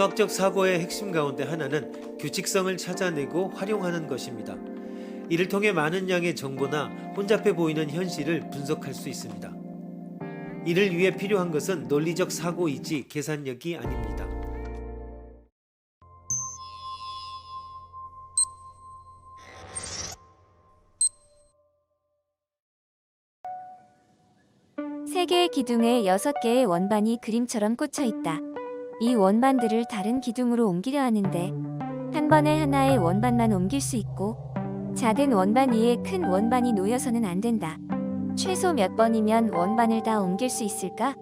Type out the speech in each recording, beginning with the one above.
수학적 사고의 핵심 가운데 하나는 규칙성을 찾아내고 활용하는 것입니다. 이를 통해 많은 양의 정보나 혼잡해 보이는 현실을 분석할 수 있습니다. 이를 위해 필요한 것은 논리적 사고이지 계산력이 아닙니다. 세 개의 기둥에 여섯 개의 원반이 그림처럼 꽂혀 있다. 이 원반들을 다른 기둥으로 옮기려 하는데 한 번에 하나의 원반만 옮길 수 있고 작은 원반 위에 큰 원반이 놓여서는 안 된다. 최소 몇 번이면 원반을 다 옮길 수 있을까?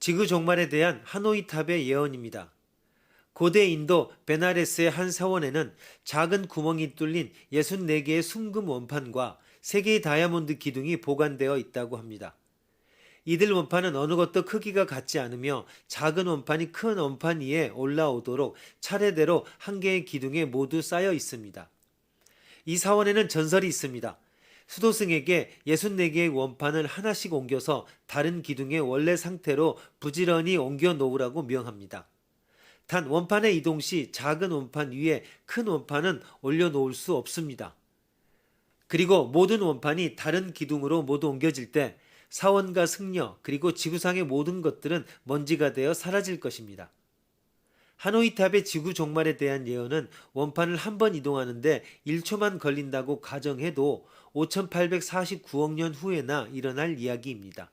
지구 종말에 대한 하노이 탑의 예언입니다. 고대 인도 베나레스의 한 사원에는 작은 구멍이 뚫린 64개의 순금 원판과 3개의 다이아몬드 기둥이 보관되어 있다고 합니다. 이들 원판은 어느 것도 크기가 같지 않으며 작은 원판이 큰 원판 위에 올라오도록 차례대로 한 개의 기둥에 모두 쌓여 있습니다. 이 사원에는 전설이 있습니다. 수도승에게 64개의 원판을 하나씩 옮겨서 다른 기둥의 원래 상태로 부지런히 옮겨 놓으라고 명합니다. 단 원판의 이동 시 작은 원판 위에 큰 원판은 올려 놓을 수 없습니다. 그리고 모든 원판이 다른 기둥으로 모두 옮겨질 때 사원과 승려 그리고 지구상의 모든 것들은 먼지가 되어 사라질 것입니다. 하노이탑의 지구 종말에 대한 예언은 원판을 한 번 이동하는데 1초만 걸린다고 가정해도 5849억 년 후에나 일어날 이야기입니다.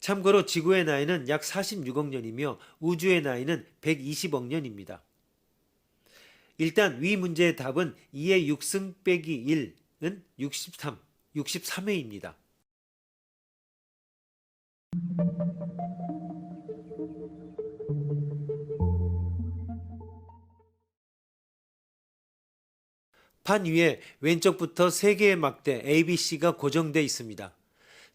참고로 지구의 나이는 약 46억 년이며 우주의 나이는 120억 년입니다. 일단 위 문제의 답은 2의 6승 빼기 1은 63, 63회입니다. 판 위에 왼쪽부터 3개의 막대 ABC가 고정되어 있습니다.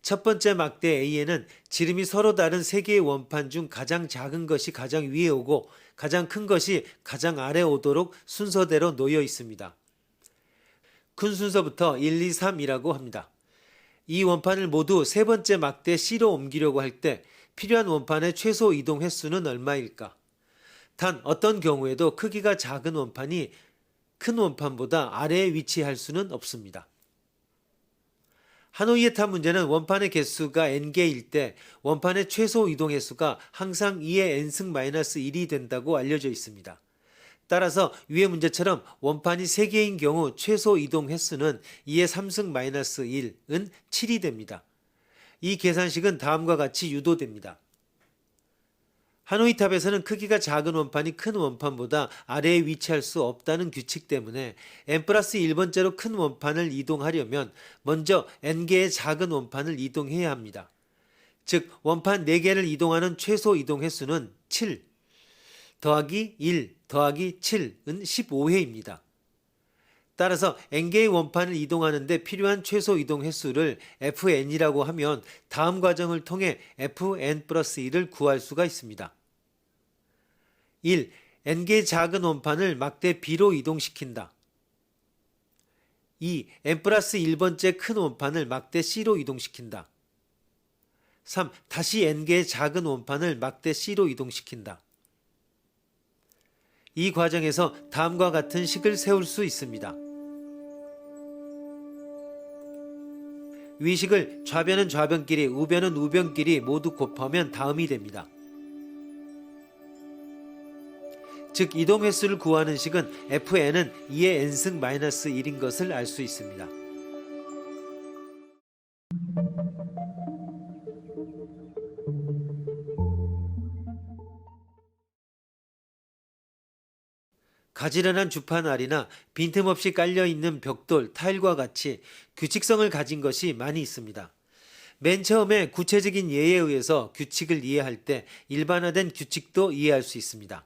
첫 번째 막대 A에는 지름이 서로 다른 3개의 원판 중 가장 작은 것이 가장 위에 오고 가장 큰 것이 가장 아래 오도록 순서대로 놓여 있습니다. 큰 순서부터 1, 2, 3이라고 합니다. 이 원판을 모두 세 번째 막대 C로 옮기려고 할 때 필요한 원판의 최소 이동 횟수는 얼마일까? 단 어떤 경우에도 크기가 작은 원판이 큰 원판보다 아래에 위치할 수는 없습니다. 하노이의 탑 문제는 원판의 개수가 n개일 때 원판의 최소 이동 횟수가 항상 2의 n승 마이너스 1이 된다고 알려져 있습니다. 따라서 위의 문제처럼 원판이 3개인 경우 최소 이동 횟수는 2의 3승 마이너스 1은 7이 됩니다. 이 계산식은 다음과 같이 유도됩니다. 하노이 탑에서는 크기가 작은 원판이 큰 원판보다 아래에 위치할 수 없다는 규칙 때문에 n 플러스 1번째로 큰 원판을 이동하려면 먼저 n개의 작은 원판을 이동해야 합니다. 즉 원판 4개를 이동하는 최소 이동 횟수는 7 더하기 1 더하기 7은 15회입니다. 따라서 n개의 원판을 이동하는데 필요한 최소 이동 횟수를 fn이라고 하면 다음 과정을 통해 fn 플러스 1을 구할 수가 있습니다. 1. n개의 작은 원판을 막대 b로 이동시킨다. 2. n 플러스 1번째 큰 원판을 막대 c로 이동시킨다. 3. 다시 n개의 작은 원판을 막대 c로 이동시킨다. 이 과정에서 다음과 같은 식을 세울 수 있습니다. 위식을 좌변은 좌변끼리, 우변은 우변끼리 모두 곱하면 다음이 됩니다. 즉 이동 횟수를 구하는 식은 fn은 2의 n승 마이너스 1인 것을 알 수 있습니다. 가지런한 주판알이나 빈틈없이 깔려있는 벽돌, 타일과 같이 규칙성을 가진 것이 많이 있습니다. 맨 처음에 구체적인 예에 의해서 규칙을 이해할 때 일반화된 규칙도 이해할 수 있습니다.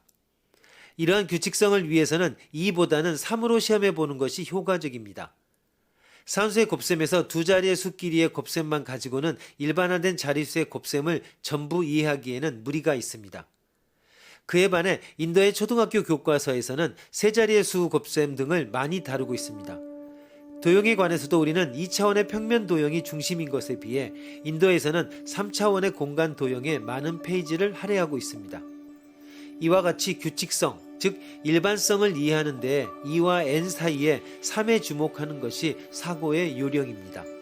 이러한 규칙성을 위해서는 2보다는 3으로 시험해 보는 것이 효과적입니다. 산수의 곱셈에서 두 자리의 수 길이의 곱셈만 가지고는 일반화된 자릿수의 곱셈을 전부 이해하기에는 무리가 있습니다. 그에 반해 인도의 초등학교 교과서에서는 세 자리의 수 곱셈 등을 많이 다루고 있습니다. 도형에 관해서도 우리는 2차원의 평면 도형이 중심인 것에 비해 인도에서는 3차원의 공간 도형에 많은 페이지를 할애하고 있습니다. 이와 같이 규칙성, 즉 일반성을 이해하는 데 2와 n 사이에 3에 주목하는 것이 사고의 요령입니다.